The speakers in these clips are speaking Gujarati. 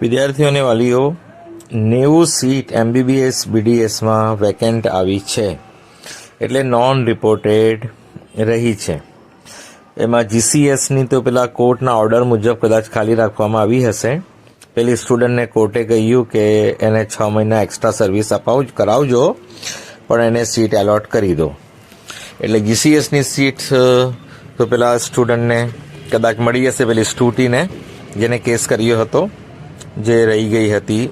વિદ્યાર્થીઓને વાલીઓ, નેવું સીટ એમબીબીએસ બીડીએસમાં વેકેન્ટ આવી છે. એટલે નોન રિપોર્ટેડ રહી છે. એમાં જીસીએસની તો પેલા કોર્ટના ઓર્ડર મુજબ કદાચ ખાલી રાખવામાં આવી હશે. પેલી સ્ટુડન્ટને કોર્ટે કહ્યું કે એને છ મહિના એક્સ્ટ્રા સર્વિસ અપાવ, કરાવજો, પણ એને સીટ એલોટ કરી દો. એટલે જીસીએસની સીટ તો પેલા સ્ટુડન્ટને કદાચ મળી હશે, પેલી સ્ટુટીને જેને કેસ કર્યો હતો. જે રહી ગઈ હતી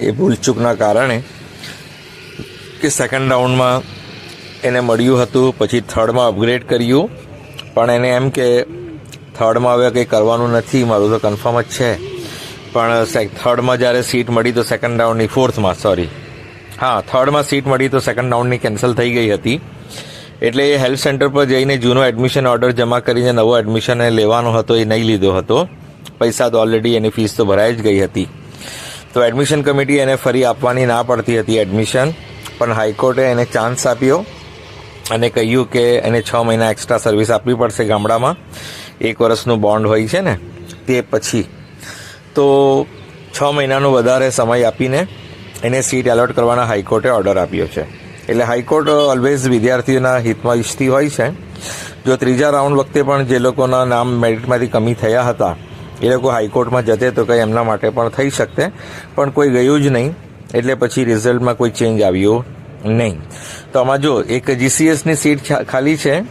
એ ભૂલચૂકના કારણે કે સેકન્ડ રાઉન્ડમાં એને મળ્યું હતું, પછી થર્ડમાં અપગ્રેડ કર્યું. પણ એને એમ કે થર્ડમાં હવે કંઈ કરવાનું નથી, મારું તો કન્ફર્મ જ છે. પણ થર્ડમાં જ્યારે સીટ મળી તો સેકન્ડ રાઉન્ડની ફોર્થમાં સોરી હા થર્ડમાં સીટ મળી તો સેકન્ડ રાઉન્ડની કેન્સલ થઈ ગઈ હતી. એટલે એ હેલ્થ સેન્ટર પર જઈને જૂનો એડમિશન ઓર્ડર જમા કરીને નવો એડમિશન લેવાનો હતો, એ નહીં લીધો હતો. પૈસા તો ઓલરેડી એની ફીસ તો ભરાઈ જ ગઈ હતી. તો એડમિશન કમિટી એને ફરી આપવાની ના પડતી હતી એડમિશન પણ હાઈકોર્ટે એને ચાન્સ આપ્યો અને કહ્યું કે એને છ મહિના એક્સ્ટ્રા સર્વિસ આપવી પડશે ગામડામાં. એક વર્ષનું બોન્ડ હોય છે ને, તે પછી. તો છ મહિનાનો વધારે સમય આપીને એને સીટ એલોટ કરવાના હાઈકોર્ટે ઓર્ડર આપ્યો છે. એટલે હાઈકોર્ટ ઓલવેઝ વિદ્યાર્થીઓના હિતમાં ઈચ્છતી હોય છે. જો ત્રીજા રાઉન્ડ વખતે પણ જે લોકોના નામ મેરિટમાંથી કમી થયા હતા એ લોકો હાઈકોર્ટમાં જતે તો કંઈ એમના માટે પણ થઈ શકતે, પણ કોઈ ગયું જ નહીં. એટલે પછી રિઝલ્ટમાં કોઈ ચેન્જ આવ્યો નહીં. તો આમાં જો એક જીસીએસની સીટ ખાલી છે,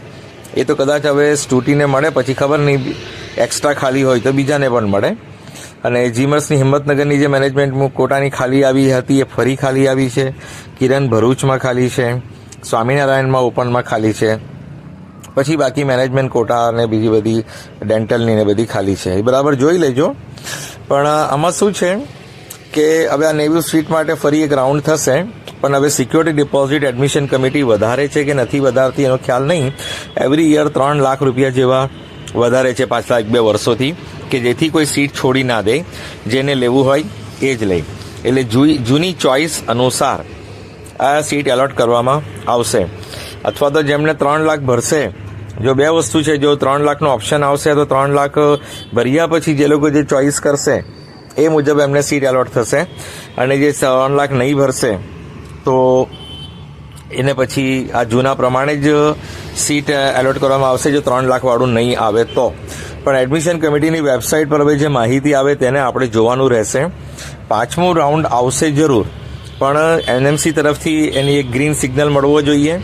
એ તો કદાચ હવે સ્ટુટીને મળે, પછી ખબર નહીં, એક્સ્ટ્રા ખાલી હોય તો બીજાને પણ મળે. અને જીમર્સની હિંમતનગરની જે મેનેજમેન્ટ કોટાની ખાલી આવી હતી, એ ફરી ખાલી આવી છે. કિરણ ભરૂચમાં ખાલી છે. સ્વામિનારાયણમાં ઓપનમાં ખાલી છે. પછી બાકી મેનેજમેન્ટ કોટા અને બીજી બધી ડેન્ટલની ને બધી ખાલી છે. એ બરાબર જોઈ લેજો. પણ આમાં શું છે કે હવે આ નેવી સ્ટ્રીટ માટે ફરી એક રાઉન્ડ થશે, પણ હવે સિક્યોરિટી ડિપોઝિટ એડમિશન કમિટી વધારે છે કે નથી વધારતી એનો ખ્યાલ નહીં. એવરી યર ત્રણ લાખ રૂપિયા જેવા વધારે છે પાછલા એક બે વર્ષોથી, કે જેથી કોઈ સીટ છોડી ના દે. જેને લેવું હોય એ જ લે. એટલે જૂની ચોઇસ અનુસાર આ સીટ એલોટ કરવામાં આવશે. અથવા તો જેમને ત્રણ લાખ ભરશે જો બે વસ્તુ છે, જો ત્રણ લાખનો ઓપ્શન આવશે તો ત્રણ લાખ ભર્યા પછી જે લોકો જે ચોઇસ કરશે, એ મુજબ એમને સીટ એલોટ થશે. અને જે ત્રણ લાખ નહીં ભરશે, તો એને પછી આ જૂના પ્રમાણે જ સીટ એલોટ કરવામાં આવશે, જો ત્રણ લાખવાળું નહીં આવે તો. પણ એડમિશન કમિટીની વેબસાઇટ પર હવે જે માહિતી આવે તેને આપણે જોવાનું રહેશે. પાંચમું રાઉન્ડ આવશે જરૂર. પણ એનએમસી તરફથી એની એક ગ્રીન સિગ્નલ મળવો જોઈએ.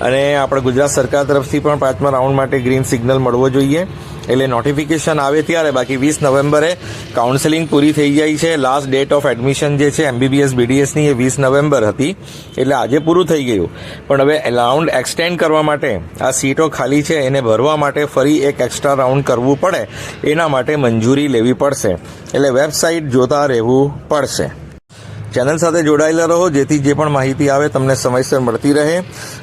અને આપણે ગુજરાત સરકાર તરફથી પણ પાંચમા રાઉન્ડ માટે ગ્રીન સિગ્નલ મળવો જોઈએ. એટલે નોટિફિકેશન આવે ત્યારે બાકી વીસ નવેમ્બરે કાઉન્સેલિંગ પૂરી થઈ જાય છે. લાસ્ટ ડેટ ઓફ એડમિશન જે છે એમબીબીએસ બીડીએસની એ વીસ નવેમ્બર હતી. એટલે આજે પૂરું થઈ ગયું. પણ હવે રાઉન્ડ એક્સટેન્ડ કરવા માટે, આ સીટો ખાલી છે, એને ભરવા માટે ફરી એક એક્સ્ટ્રા રાઉન્ડ કરવું પડે. એના માટે મંજૂરી લેવી પડશે. એટલે વેબસાઇટ જોતા રહેવું પડશે. ચેનલ સાથે જોડાયેલા રહો, જેથી જે પણ માહિતી આવે તમને સમયસર મળતી રહે.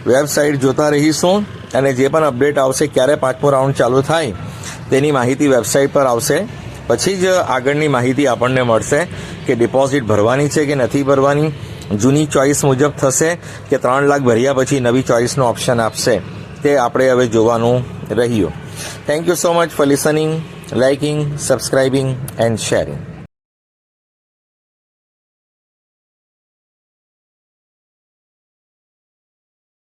વેબસાઇટ જોતા રહીશું અને જે પણ અપડેટ આવશે, ક્યારે પાંચમો રાઉન્ડ ચાલુ થાય, તેની માહિતી વેબસાઇટ પર આવશે. પછી જ આગળની માહિતી આપણને મળશે કે ડિપોઝિટ ભરવાની છે કે નથી ભરવાની. જૂની ચોઇસ મુજબ થશે કે ત્રણ લાખ ભર્યા પછી નવી ચોઇસનો ઓપ્શન આપશે. તે આપણે હવે જોવાનું રહ્યું. Thank you so much for listening liking subscribing and sharing